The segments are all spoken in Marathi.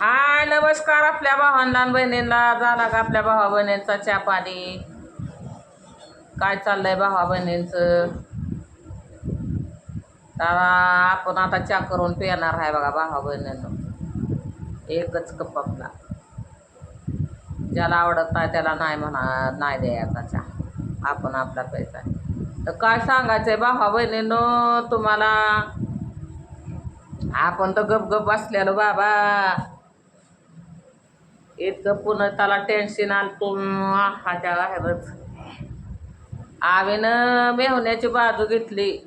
हाय नमस्कार आपल्या भावांना आणि बहिणींना. झाला का आपल्या भावा बहिणींचा चहा पाणी? काय चाललंय भावा बहिणींचं? तर आपण आता चहा करून पिणार आहे बघा भावा बहिणींना. एकच कप आपला. ज्याला आवडत नाही त्याला नाही म्हणा नाही द्यायचा चहा. आपण आपला प्यायचा तर काय सांगायचंय भावा बहिणीनं तुम्हाला? आपण तर गप गप बाबा. इतकं पुन्हा त्याला टेन्शन आलं हाच्या बाहेरच. आवेनं मेहण्याची बाजू घेतली.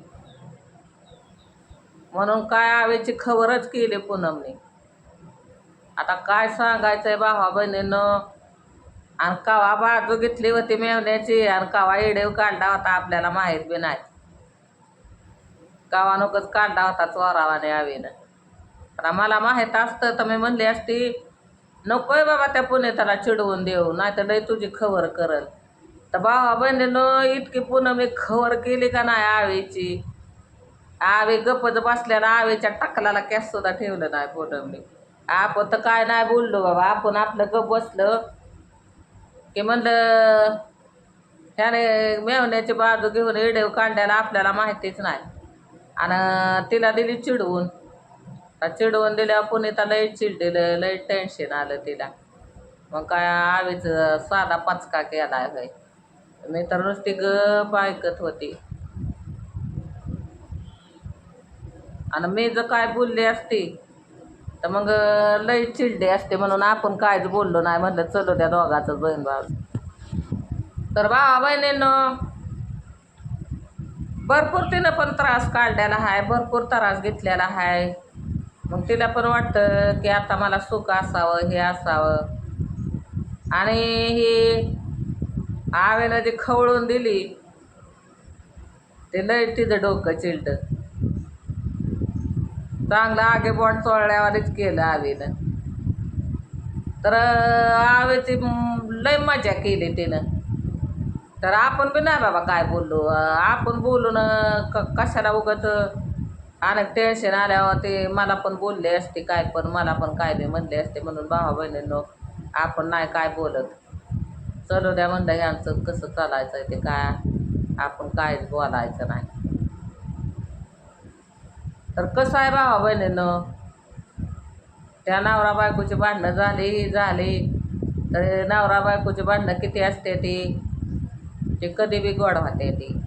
म्हणून काय आवेची खबरच केली पूनमने. आता काय सांगायचंय भावा बहिणीनं? आणि कवा बाजू घेतली होती मेहण्याची? आणि कवा येडेव काढला होता आपल्याला माहीत बी नाही. कवा नकच काढला होता चोरावाने आवेनं. आता मला माहीत असतं तर मी म्हणली असती नकोय बाबा त्या पुण्याला चिडवून देऊ नाही तर नाही तुझी खबर करल. तर भावा बहिणीनं इतकी पूनमने खबर केली का नाही आवेची? आवे गप्पच बसल्यानं आवेच्या टकलाला कॅस सुद्धा ठेवलं नाही पूनमने आपण तर काय नाही बोललो बाबा आपण आपलं गप बसलं. की म्हणलं त्याने मेवण्याची बाजू घेऊन एडेव काढल्याला आपल्याला माहितीच नाही. आणि तिला दिली चिडवून. आ चिडवून दिल्यावर इथं लई चिडलेलं लई टेन्शन आलं तिला. मग काय आवीच साधा पचका केला होय मी तर नुसती गप ऐकत होती. आणि मी जर काय बोलली असती तर मग लई चिडली असते म्हणून आपण कायच बोललो नाही म्हणलं चलो त्या दोघाचं बहीण भाऊ. तर भावा बहिणीनं भरपूर तिनं पण त्रास काढलेला आहे भरपूर त्रास घेतलेला आहे. मग तिला पण वाटतं की आता मला सुख असावं हे असावं. आणि ही आवेनं जी खवळून दिली ते लय तिचं डोकं चिलट. चांगलं आगे बॉन्ड चोळल्यावरच केलं आवेनं. तर आवेची लय मजा केली तिनं. तर आपण बी नाही बाबा काय बोललो आपण बोलून क कशाला उगत अनेक टेन्शन आल्यावर ते मला पण बोलले असते काय पण मला पण काय बी म्हणले असते म्हणून भावा बहिणींनो आपण नाही काय बोलत. चलो द्या म्हणलं यांचं कसं चालायचं आहे ते काय? आपण काहीच बोलायचं नाही. तर कसं आहे भावा बहिणीनं? त्या नवरा बायकोची भांडणं झाली ही झाली. तर नवरा बायकोची भांडणं किती असते ती? ते कधी बी गोड होते ती.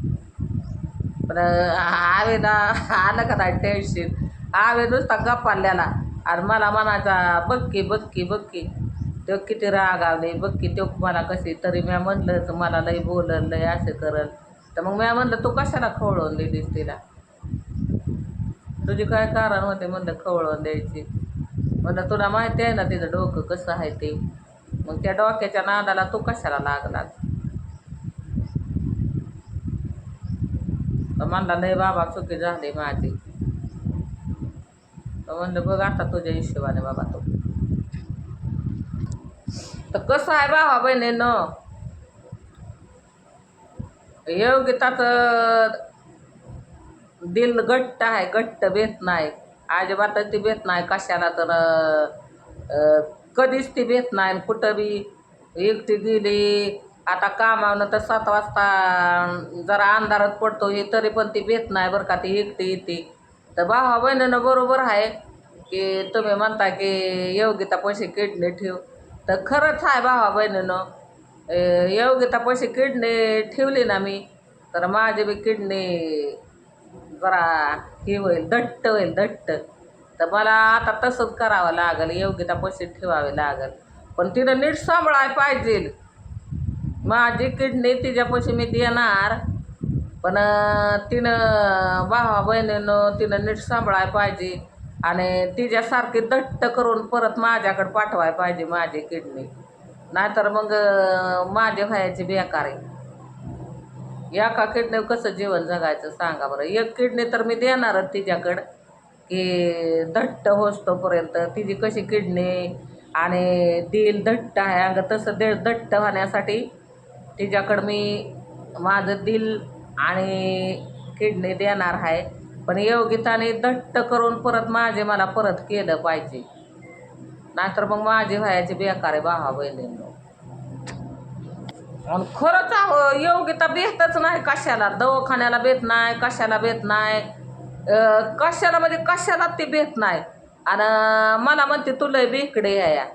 पण आवेला आलं का नाही टेन्शन आवे नुसता गप्पाल्याला आणि मला म्हणायचा की बघ की तो किती रागावले की तो मला कशी तरी म्या म्हणलं तर मला लई बोलल लय असं करल. तर मग म्या म्हणलं तू कशाला खवळवून दिलीस तिला? तुझी काय कारण होते म्हणलं खवळून द्यायची? म्हणलं तुला माहिती आहे ना तिचं डोकं कसं आहे ते? मग त्या डोक्याच्या नादाला तू कशाला लागलास तर म्हणला लय बाबा चुकी झाली माझी. तर म्हणलं बघ आता तुझ्या हिशोबाने बाबा तो. तर कसं आहे बाबा बहिणीनं? योगिताचं दिल घट्ट आहे घट्ट भेट नाही. अजिबात ती भेट नाही कशाला तर कधीच ती भेट नाही. कुठं बी एकटी गेली आता कामावनं तर सात वाजता जरा अंधारात पडतो हे तरी पण ती भेट नाही बरं का ती एकटी येते. तर भावा बहिणीनं बरोबर आहे की तुम्ही म्हणता की योगिता पैसे किडनी ठेव. तर खरंच आहे भावा बहिणीनं योगिता पैसे किडनी ठेवली ना मी तर माझी बी किडनी जरा हे होईल दट्ट होईल दट्ट. तर मला आता तसंच करावं लागेल योग्यता पैसे ठेवावे लागेल. पण तिनं नीट सांभाळाय पाहिजे माझी किडनी तिच्यापाशी मी देणार. पण तिनं भावा बहिणीनं तिनं नीट सांभाळाय पाहिजे. आणि तिच्यासारखी दट्ट करून परत माझ्याकडे पाठवाय पाहिजे माझी किडनी. नाहीतर मग माझे व्हायची बेकार. आहे एका किडनी कसं जीवन जगायचं सांगा बरं. एक किडनी तर मी देणारच तिच्याकडं की दट्ट होस्तोपर्यंत तिची कशी किडनी आणि दिल दट्ट आहे. अंग तसं दे दट्ट होण्यासाठी तिच्याकडं मी माझं दिल आणि किडनी देणार आहे. पण योगिताने दट्ट करून परत माझे मला परत केलं पाहिजे. नाहीतर मग माझे व्हायची बेकार आहे भावा बहिणींनो आणि खरंच अहो योग्यता नाही कशाला. दवाखान्याला बेत नाही कशाला बेत नाही. कशाला म्हणजे कशाला ते बेत नाही. आणि मला म्हणते तुला बेकडे या.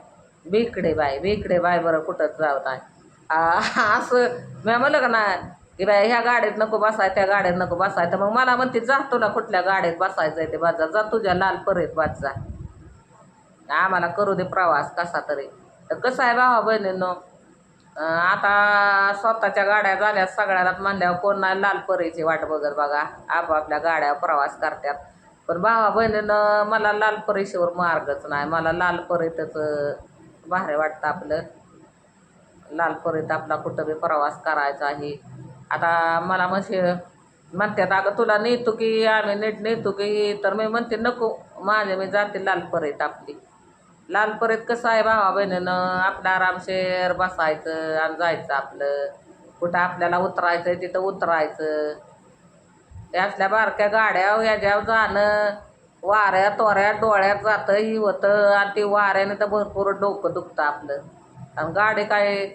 बेकडे बाय बेकडे बाय बरं कुठंच जाऊ नाही असं. मी म्हणलं का ना की बाय ह्या गाडीत नको बसाय त्या गाडीत नको बसाय. तर मग मला म्हणते जा तुला कुठल्या गाडीत बसायचं आहे ते बाजा जा तुझ्या लाल परीत बाज जा आम्हाला करू दे प्रवास कसा तरी. तर कसं आहे भावा बहिणींनो आता स्वतःच्या गाड्या झाल्या सगळ्याला म्हणल्यावर कोण नाही लाल परीची वाट बघत बघा. आपापल्या गाड्या प्रवास करतात. पण भावा बहिणीनं मला लाल परीशीवर मार्गच नाही. मला लाल परीतच भारी वाटतं आपलं. लाल आपला कुठं बी प्रवास करायचा आहे. आता मला म्हणजे म्हणतात अगं तुला नेतो की आम्ही नीट नेतो की तर मी म्हणते नको माझे मी जाते लाल आपली. लाल कसं आहे भावा बहिणीनं आपलं आरामशेर बसायचं आणि जायचं आपलं. कुठं आपल्याला उतरायचं आहे तिथं उतरायचं. ते असल्या बारक्या गाड्या याच्यावर जाणं वाऱ्या तोऱ्या डोळ्यात जातं ही होतं आणि ते वाऱ्याने तर भरपूर डोकं दुखतं आपलं. आणि गाडी काय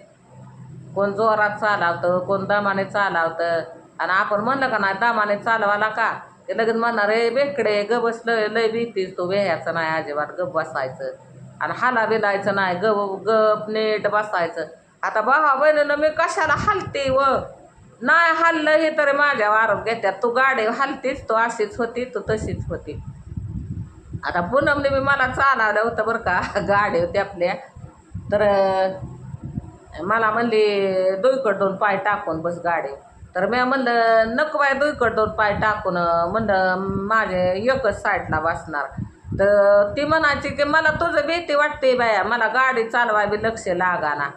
कोण जोरात चालावतं कोण दमाने चालावतं. आणि आपण म्हणलं का नाही दमाने चालवाला का? ते लगेच म्हणणार रे बेकडे ग बसलं लय भीतीस तू वेह्याचं नाही अजिबात गप बसायचं. आणि हाला बिलायचं नाही गप गप नीट बसायचं. आता भावा बहिणीनं मी कशाला हलते व? नाही हल्लं हे तरी माझ्या वारून घेत्यात तू गाडी हलतीच तू अशीच होती तू तशीच होती. आता पूनमने मी मला चालवलं होतं बरं का गाडी होती आपल्या. तर मला म्हणली दोईकड दोन पाय टाकून बस गाडी. तर मी म्हणलं नको बाय दोईकड दोन पाय टाकून. म्हणलं माझे एकच साईडला बसणार. तर ती म्हणायची की मला तुझं भीती वाटते बाया मला गाडी चालवाय बी लक्ष लागाना.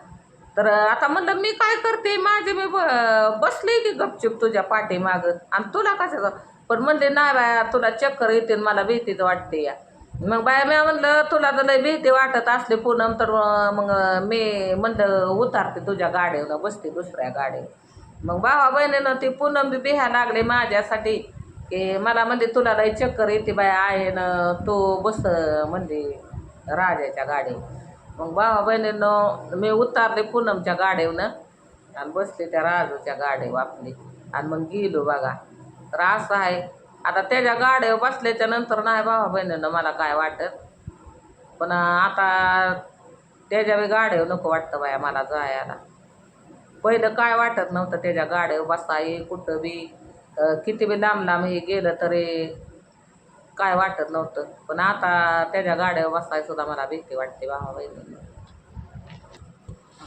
तर आता म्हणलं मी काय करते? माझे मी ब- बसले की गपचूप तुझ्या पाठीमागं. आणि तुला कसं पण म्हणले नाही बाया तुला चक्कर येते मला भीतीच वाटते या. मग बाया मी म्हणलं तुला तर लय भीती वाटत असली पूनम तर मग मी म्हणलं उतारते तुझ्या गाडीवर बसते दुसऱ्या गाडीवर. मग भावा बहिणीनं ती पूनम बी बिहा लागले माझ्यासाठी की मला म्हणते तुला लय चक्कर येते बाया आहे ना तू बस म्हणजे राजाच्या गाडी मग भावा बहिणीनं मी उतारले पूनमच्या गाडीवनं आणि बसले त्या राजूच्या गाडीवर आपली. आणि मग गेलो बघा. तर असं आहे आता त्याच्या गाड्यावर बसल्याच्या नंतर नाही भावा बहिणीनं मला काय वाटत. पण आता त्याच्या बी गाड्यावर नको वाटतं बाया मला जायला. पहिलं काय वाटत नव्हतं त्याच्या गाड्यावर बसाय कुठं बी किती बी लांब लांब हे गेलं तरी काय वाटत नव्हतं. पण आता त्याच्या गाड्यावर बसाय सुद्धा मला भीती वाटते भावा बहिणीनं.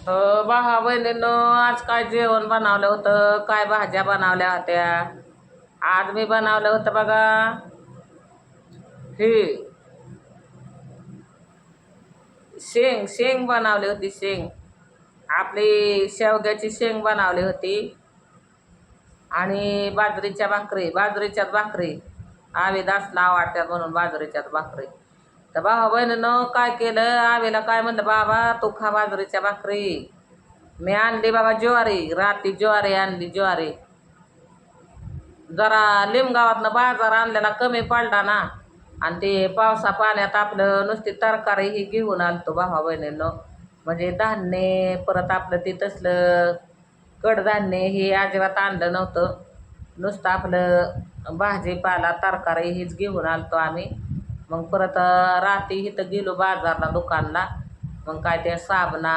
तर भावा बहिणीनं आज काय जेवण बनवलं होतं काय भाज्या बनवल्या होत्या? आज मी बनवलं होतं बघा. हे. शेंग शेंग बनवली होती शेंग. आपली शेवग्याची शेंग बनवली होती. आणि बाजरीच्या भाकरी बाजरीच्याच भाकरी. आवी असला आवडतात म्हणून बाजरीच्याच भाकरी. तर भावा बहिणीनं काय केलं? आवेला काय म्हणलं? बाबा तू खा बाजरीच्या भाकरी. मी आणली बाबा ज्वारी राती ज्वारी आणली ज्वारी. जरा लिमगावातनं बाजार आणलेला कमी पडला ना. आणि ते पावसा पाण्यात आपलं नुसती तरकारी ही घेऊन आलतो भावा बहिणीनं. म्हणजे धान्य परत आपलं ते तसलं कडधान्य हे अजिबात आणलं नव्हतं. नुसतं आपलं भाजीपाला तरकारी हीच घेऊन आलतो आम्ही. मग परत रात्री इथं गेलो बाजारला दुकानला. मग काय ते साबणा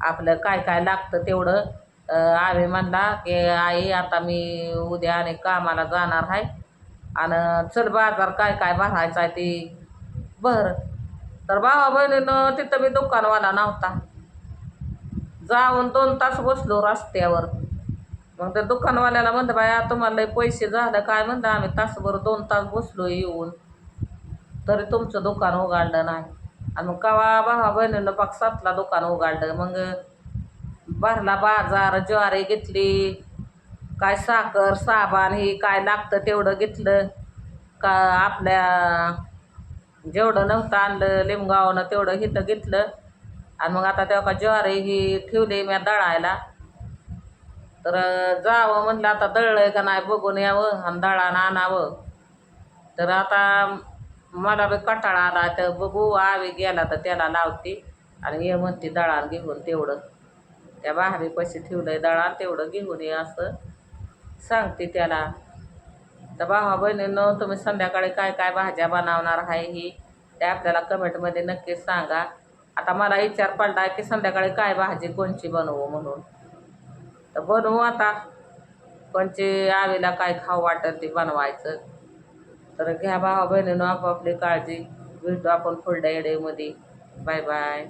आपलं काय काय लागतं तेवढं. आम्ही म्हणला की आई आता मी उद्या आणि कामाला जाणार आहे. आणि चल बाजार काय काय भरायचं आहे ते. भर तर भावा बहिणीनं तिथं मी दुकानवाला नव्हता. जाऊन दोन तास बसलो रस्त्यावर. मग त्या दुकानवाल्याला म्हणतं बाया तुम्हाला पैसे झालं काय? म्हणतं आम्ही तासभर दोन तास बसलो येऊन. तरी तुमचं दुकान उघडलं नाही. आणि मग कवा भावा बहिणीनं पाक सातला दुकान उघडलं. मग भरला बाजार ज्वारी घेतली. काय साखर साबण हे काय लागतं तेवढं घेतलं. का आपल्या जेवढं नव्हतं आणलं लिमगावनं तेवढं हिथं घेतलं. आणि मग आता तेव्हा का ज्वारी ही ठेवली मी दळायला. तर जावं म्हणलं आता दळलं का नाही बघून यावं आणि दळानं आणावं. तर आता मला बी कटाळा आला. तर बघू आवी गेला तर त्याला लावते. आणि ये म्हणते दळान घेऊन तेवढं. त्या बाहेर पैसे आहे दळा तेवढं घेऊन ये असं सांगते त्याला. तर भावा बहिणीनं तुम्ही संध्याकाळी काय काय भाज्या बनवणार आहे ही ते आपल्याला कमेंटमध्ये नक्कीच सांगा. आता मला विचार पडला की संध्याकाळी काय भाजी कोणची बनवू म्हणून. तर बनवू आता. कोणची आवीला काय खाऊ वाटेल ते बनवायचं. तर घ्या भावा बहिणीनं आपापली काळजी. भेटू आपण पुढल्या येडेमध्ये बाय बाय.